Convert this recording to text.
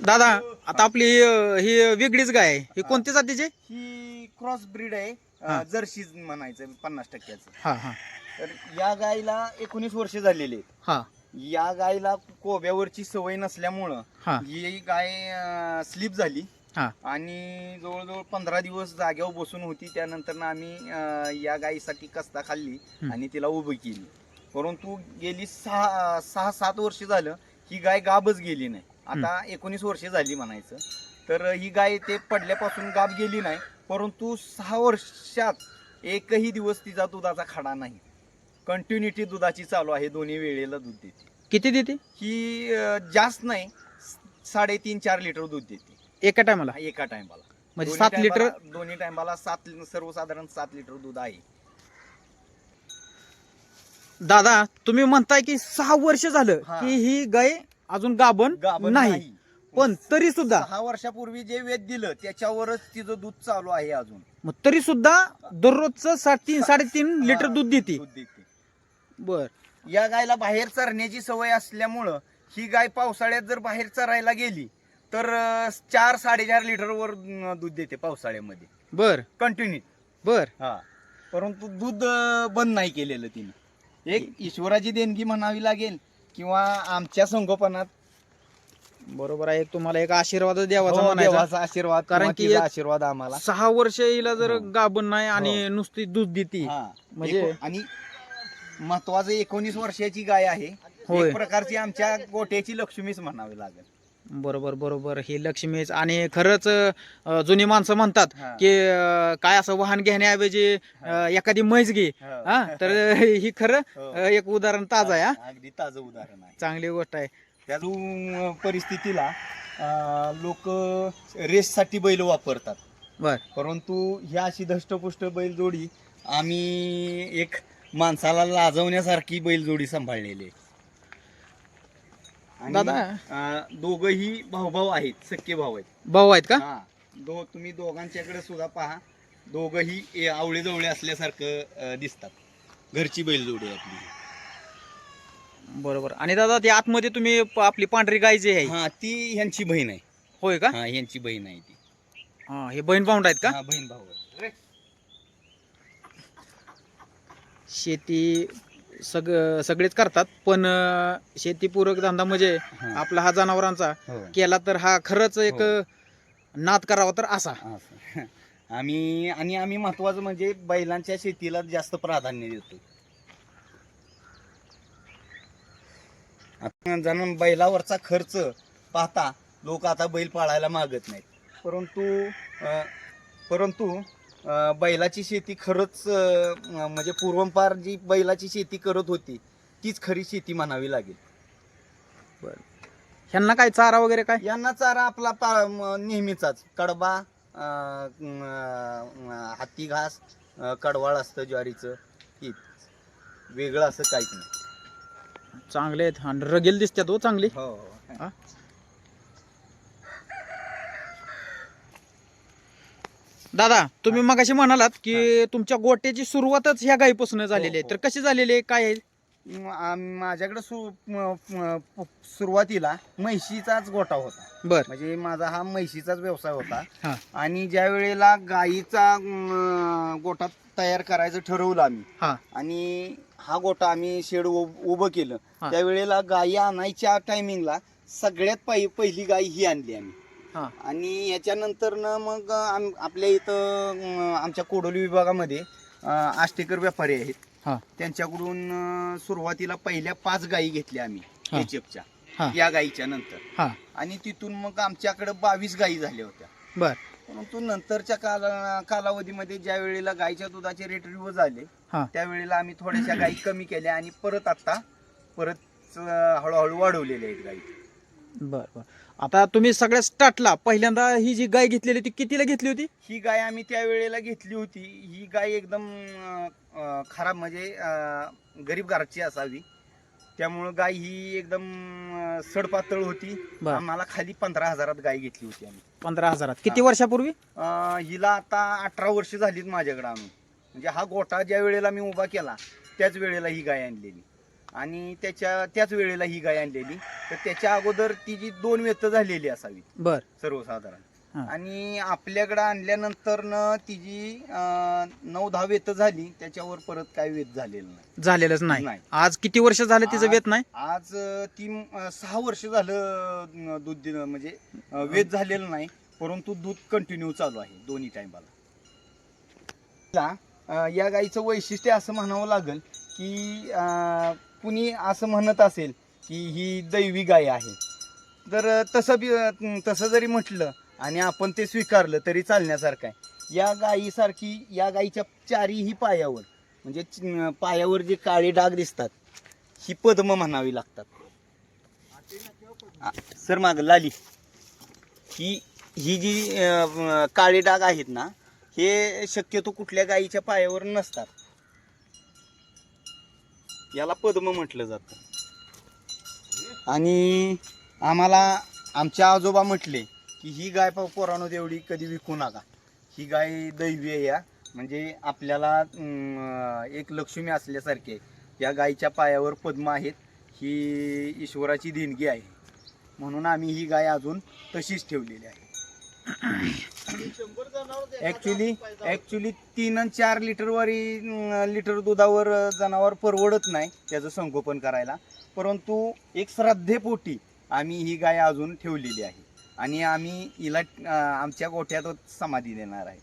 दादा आता आपली अं, ही वेगळीच गाय आहे. ही कोणत्या जातीची ही क्रॉस ब्रीड आहे. जर्सी म्हणायचं पन्नास टक्क्याचं. हा हा. तर या गायीला एकोणीस वर्ष झालेली आहेत. हा. या गायीला कोब्यावरची सवय नसल्यामुळं हा. ही गाय स्लीप झाली. हा. आणि जवळजवळ पंधरा दिवस जाग्यावर बसून होती. त्यानंतर आम्ही अं, या गायीसाठी कस्ता खाल्ली हम्म. आणि तिला उभी केली. परंतु गेली सहा सहा सात वर्ष झालं ही गाय गाबच गेली नाही. आता एकोणीस वर्ष झाली म्हणायचं. तर ही गाय ते पडल्यापासून गाब गेली नाही परंतु सहा वर्षात एकही दिवस तिचा दुधाचा खडा नाही. कंटिन्युटी दुधाची चालू आहे दोन्ही वेळेला दूध देते. किती देते? ही अं, जास्त नाही साडेतीन चार लिटर दूध देते. एका टायमाला? एका टायमाला. म्हणजे सात लिटर दोन्ही टायमाला सात सर्वसाधारण सात लिटर दूध आहे. दादा तुम्ही म्हणताय की सहा वर्ष झालं हा. की ही गाय अजून गाभण गाभण नाही. पण तरी सुद्धा सहा वर्षापूर्वी जे वेद दिलं त्याच्यावरच तिचं दूध चालू आहे अजून. मग तरी सुद्धा दररोजचं तीन साडेतीन लिटर दूध देते. दूध देते. बर. या गायला बाहेर चरण्याची सवय असल्यामुळं ही गाय पावसाळ्यात जर बाहेर चरायला गेली तर अं, चार साडेचार लिटर वर अं, दूध देते पावसाळ्यामध्ये. बर. कंटिन्यू बर. हा. परंतु दूध अं, बंद नाही केलेलं तिने. एक ईश्वराची देणगी म्हणावी लागेल. किंवा आमच्या संगोपनात बरोबर आहे तुम्हाला एक आशीर्वाद द्यावाचा हो, म्हणायचा देवाचा आशीर्वाद कारण कारण की की एक- आशीर्वाद आम्हाला सहा वर्ष हिला जर हो. गाभण नाही आणि हो. नुसती दूध देते हा. म्हणजे- एको- आणि महत्वाचं एकोणीस वर्षाची गाय आहे होय. एक प्रकारची आमच्या गोट्याची लक्ष्मीच म्हणावी लागेल बरोबर बरोबर. ही लक्ष्मीच आणि खरंच अं, जुनी माणसं म्हणतात हा. की अं, काय असं वाहन घेण्याऐवजी अं, एखादी म्हैस घे. हो. हा? तर ही खरं हो. अं, एक उदाहरण ताज आहे हा? अगदी ताजं उदाहरण आहे. चांगली गोष्ट आहे. त्या जो परिस्थितीला लोक रेससाठी बैल वापरतात. बर. परंतु ही अशी धष्टपुष्ट बैलजोडी आम्ही एक माणसाला लाजवण्यासारखी बैलजोडी सांभाळलेली आहे. दादा. अं, दोघंही भाऊभाऊ आहेत सख्खे भाऊ आहेत. भाऊ आहेत का? हा दो तुम्ही दोघांच्याकडे सुद्धा पहा. दोघंही ए- आवळे जवळे असल्यासारखं अं, दिसतात. घरची बैलजोडी आहे आपली. बरोबर. आणि दादा ते आतमध्ये तुम्ही प- आपली पांढरी गाय जी आहे. हा ती ह्यांची बहीण आहे. होय का? हा ह्यांची बहीण आहे ती. हा हे बहीण भाऊंड आहेत का? हा बहीण भाऊ आहे. शेती सग सगळेच करतात पण अं, शेतीपूरक धंदा म्हणजे हा. आपला हा जनावरांचा हो. केला तर हा खरंच एक हो. नाद करावा तर असा असं. आम्ही आणि आम्ही महत्वाचं म्हणजे बैलांच्या शेतीला जास्त प्राधान्य देतो आता बैलावरचा खर्च पाहता लोक आता बैल पाळायला मागत नाहीत परंतु अं, परंतु बैलाची शेती खरंच म्हणजे पूर्वंपार जी बैलाची शेती करत होती तीच खरी शेती म्हणावी लागेल. ह्यांना काय चारा वगैरे काय? यांना चारा आपला पा- म- नेहमीचाच. कडबा अं, अं, हत्ती घास अं, कडवाळ असतं ज्वारीचं हीच. वेगळं असं काहीच नाही. चांगले आहेत. आणि रगेल दिसतात हो चांगली. हो? दादा तुम्ही मगाशी म्हणालात की तुमच्या गोट्याची सुरुवातच ह्या गायीपासून झालेली आहे. हो. तर कशी झालेली आहे? काय आहे? माझ्याकडे सु म- म- प- सुरुवातीला म्हैशीचाच गोटा होता. बर. म्हणजे माझा हा म्हैशीचाच व्यवसाय होता. हा. आणि ज्या वेळेला गाईचा अं, गोटा तयार करायचं ठरवलं आम्ही हा. आणि हा गोटा आम्ही शेड उभ- उभं केलं हा. त्यावेळेला गायी आणायच्या टायमिंगला सगळ्यात पहि पहिली गाय ही आणली आम्ही. हा आणि याच्यानंतर ना मग आम- आपल्या इथं अं, आमच्या कोडोली विभागामध्ये अं, आष्टेकर व्यापारी आहेत. हा. त्यांच्याकडून अं, सुरुवातीला पहिल्या पाच गायी घेतल्या आम्ही हा. एचएफच्या. या गायीच्या नंतर. हा. आणि तिथून मग आमच्याकडे बावीस गायी झाल्या होत्या. बर. परंतु नंतरच्या काला कालावधीमध्ये ज्या वेळेला गायीच्या दुधाचे रेट रिव्ह झाले हा. त्यावेळेला आम्ही थोड्याशा गायी कमी केल्या आणि परत आता परत अं, हळूहळू वाढवलेल्या आहेत गायी. बर बर. आता तुम्ही सगळ्या स्टार्टला पहिल्यांदा ही जी गाय घेतलेली होती कितीला घेतली होती? ही गाय आम्ही त्या वेळेला घेतली होती. ही गाय एकदम अं, खराब म्हणजे अं, गरीब घराची असावी. त्यामुळं गाय ही एकदम अं, सडपातळ होती. बर. आम्हाला खाली पंधरा हजारात गाय घेतली होती आम्ही. पंधरा हजारात. किती. वर्षापूर्वी? अं, हिला आता अठरा वर्ष झालीत माझ्याकडे आणून म्हणजे हा गोठा ज्या वेळेला मी उभा केला त्याच वेळेला ही गाय आणलेली. आणि त्याच्या त्याच वेळेला ही गाय आणलेली. तर त्याच्या अगोदर ती जी दोन व्यत झालेली असावी बर. सर्वसाधारण. हा. आणि आपल्याकडे आणल्यानंतर न तिची अं, नऊ दहा वेत झाली त्याच्यावर परत काय वेत झालेलं नाही. झालेलंच नाही. नाही. आज किती वर्ष झालं तिचं आज- वेत नाही? आज अं, ती अं, सहा वर्ष झालं अं, दूध दिलं म्हणजे अं, वेत झालेलं नाही परंतु दूध कंटिन्यू चालू आहे दोन्ही टायमाला या गाईचं वैशिष्ट्य असं म्हणावं लागेल की अं, कुणी असं म्हणत असेल की ही दैवी गाय आहे. तर तसं बी तसं जरी म्हटलं आणि आपण ते स्वीकारलं तरी चालण्यासारखं आहे. या गायीसारखी या गायीच्या चारीही पायावर म्हणजे पायावर जे काळे डाग दिसतात ही पद्म म्हणावी लागतात. सर माग लाली. ही ही जी काळे डाग आहेत ना हे शक्यतो कुठल्या गायीच्या पायावर नसतात. याला पद्म म्हटलं जातं. आणि आम्हाला आमच्या आजोबा म्हटले की ही गाय पोरानो पोरांनो कधी विकू नका. ही गाय दैवी आहे या. म्हणजे आपल्याला एक लक्ष्मी असल्यासारखी आहे. या गायीच्या पायावर पद्म आहेत. ही ईश्वराची देणगी आहे. म्हणून आम्ही ही गाय अजून तशीच ठेवलेली आहे. ॲक्च्युली ॲक्च्युली तीन आणि चार लिटरवरी लिटर दुधावर जनावर परवडत नाही त्याचं संगोपन करायला. परंतु एक श्रद्धेपोटी आम्ही ही गाय अजून ठेवलेली आहे. आणि आम्ही हिला आमच्या गोठ्यातच समाधी देणार आहे.